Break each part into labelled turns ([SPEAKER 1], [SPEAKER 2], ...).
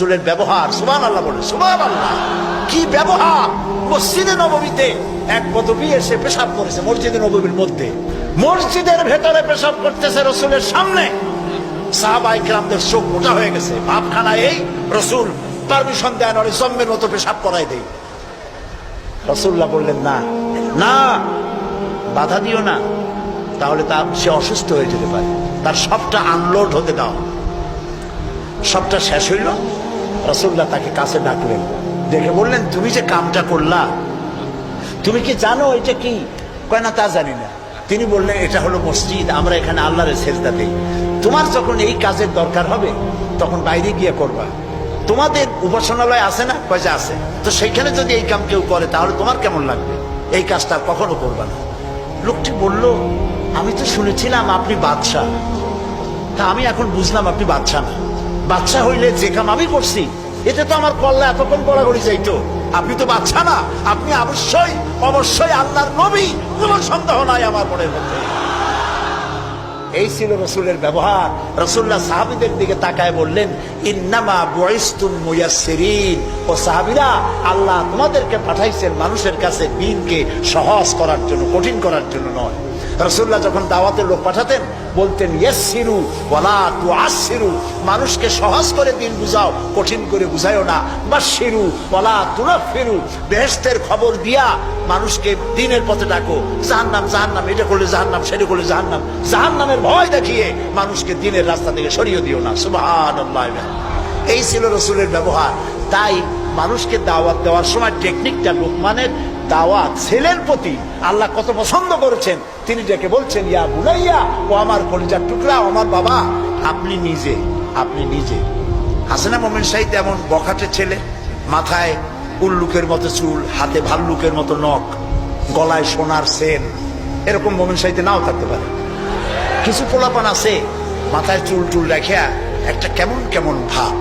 [SPEAKER 1] রসুলের ব্যবহার সুবান আল্লাহ বলে সুবান আল্লাহ কি ব্যবহার? মসজিদে নবমীতে এক পদবী এসে পেশাব করেছে মসজিদে নবমীর মধ্যে। মসজিদের ভেতরে পেশাব করতেছে রসুলের সামনে। সাহাবাই গ্রামদের চোখ মোটা হয়ে গেছে। ভাবখানা এই, রসুল পারমিশন দেন অনেক জম্মের মতো পেশাব করাই দেই রসুল্লাহ বললেন, না না, বাধা দিও না। তাহলে তা, সে অসুস্থ হয়ে যেতে পারে। তার সবটা আনলোড হতে দাও। সবটা শেষ হইল। রসুল্লাহ তাকে কাছে ডাকলেন। দেখে বললেন, তুমি যে কামটা করলা, তুমি কি জানো এটা কি? কয়, না, তা জানি না। তিনি বললেন, এটা হলো মসজিদ, আমরা এখানে আল্লাহরের সেজদা দেই। তোমার যখন এই কাজের দরকার হবে, তখন বাইরে গিয়ে করবা। তোমাদের উপাসনালয় আছে না? যে আছে। তো সেইখানে যদি এই কাম কেউ করে, তাহলে তোমার কেমন লাগবে? এই কাজটা কখনো করবা না। লোকটি বলল, আমি তো শুনেছিলাম আপনি বাদশাহ। তা আমি এখন বুঝলাম আপনি বাচ্চা না। বাচ্চা হইলে যে কাম আমি করছি এটা তো আমার কল্লা এতক্ষণ গড়াগড়ি যাইতো। আপনি তো বাচ্চা না, আপনি অবশ্যই অবশ্যই আল্লাহর নবী, কোনো সন্দেহ নাই আমার মনের মধ্যে। এই ছিল রসুলের ব্যবহার। রসুল্লাহ সাহাবিদের দিকে তাকায় বললেন, ইন্নামা বয়স্তুম মুয়াসসিরিন। ও সাহাবিরা, আল্লাহ তোমাদেরকে পাঠাইছেন মানুষের কাছে দিনকে সহজ করার জন্য, কঠিন করার জন্য নয়। রসুল্লাহ যখন দাওয়াতের লোক পাঠাতেন, বলতেন ইয়েসিরু ওয়ালা তু আসিরু মানুষকে সহজ করে দিন বুঝাও, কঠিন করে বুঝাইও না। বা শিরু ওয়ালা তুনাফিরু বেহেস্তের খবর দিয়া মানুষকে দিনের পথে ডাকো। জাহান্নাম জাহান্নাম, এটা করলে জাহান্নাম, সেটা করলে জাহান্নাম। জাহান্নামের ভয় দেখিয়ে মানুষকে দিনের রাস্তা থেকে সরিয়ে দিও না। সুবহানাল্লাহ। এই ছিল রসুলের ব্যবহার। তাই মানুষকে দাওয়াত দেওয়ার সময় টেকনিকটা লোকমানের দাওয়াত ছেলের প্রতি আল্লাহ কত পছন্দ করেছেন, তিনি ডেকে বলছেন, ইয়া বুলাইয়া, ও আমার কলিজার টুকরা আমার বাবা, আপনি নিজে আপনি নিজে। হাসিনা মোমেন সাহিদ এমন বখাটে ছেলে, মাথায় উল্লুকের মতো চুল, হাতে ভাল্লুকের মতো নখ, গলায় সোনার সেন, এরকম মোমেন সাহিদে নাও থাকতে পারে। কিছু পোলাপান আছে, মাথায় চুল টুল রেখে একটা কেমন কেমন ভাব,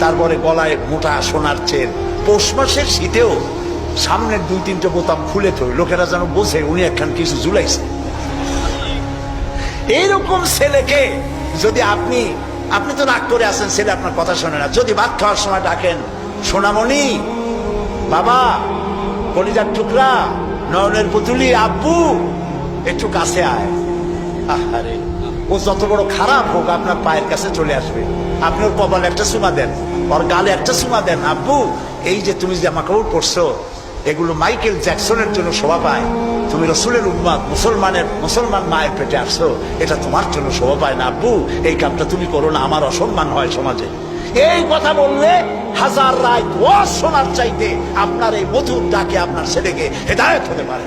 [SPEAKER 1] তারপরে গলায় মোটা সোনার চেন। পৌষ মাসের শীতেও সামনের দুই, তিনটে বোতাম খুলে তো লোকেরা যেন বোঝে উনি একখান কিছু জুলাইছে এইরকম ছেলেকে যদি আপনি আপনি তো রাগ করে আছেন, ছেলে আপনার কথা শোনে না। যদি ভাত খাওয়ার সময় ডাকেন, সোনামণি, বাবা, কলিজার টুকরা, নয়নের পুতুলি, আব্বু, একটু কাছে আয়। আহারে, ও যত বড় খারাপ হোক, আপনার পায়ের কাছে চলে আসবে। আপনি ওর কপালে একটা সুমা দেন, ওর গালে একটা সুমা দেন। আব্বু, এই যে তুমি জামা কাপড় পরছো এগুলো মাইকেল জ্যাকসনের জন্য শোভা পায়। তুমি রসুলের উম্মাদ মুসলমানের, মুসলমান মায়ের পেটে আসছো, এটা তোমার জন্য শোভা পায় না। আব্বু, এই কামটা তুমি করো না, আমার অসম্মান হয় সমাজে। এই কথা বললে হাজার রায় দোয়ার শোনার চাইতে আপনার এই মধুর ডাকে আপনার ছেলেকে হেদায়ত হতে পারে।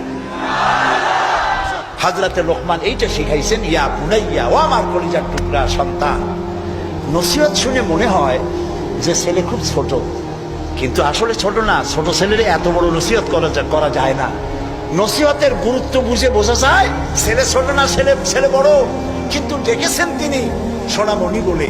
[SPEAKER 1] হাজরাতে লোকমান এইটা শিখাইছেন, ইয়া বুনাইয়া, ও আমার কলিজার টুকরা সন্তান। নসিহত শুনে মনে হয় যে ছেলে খুব ছোট। কিন্তু আসলে ছোট না, ছোট ছেলের এত বড় নসিহত করা যায় না। নসিহতের গুরুত্ব বুঝে বোঝা যায়, ছেলে ছোট না, ছেলে ছেলে বড়। কিন্তু ডেকেছেন তিনি সোনামণি বলে।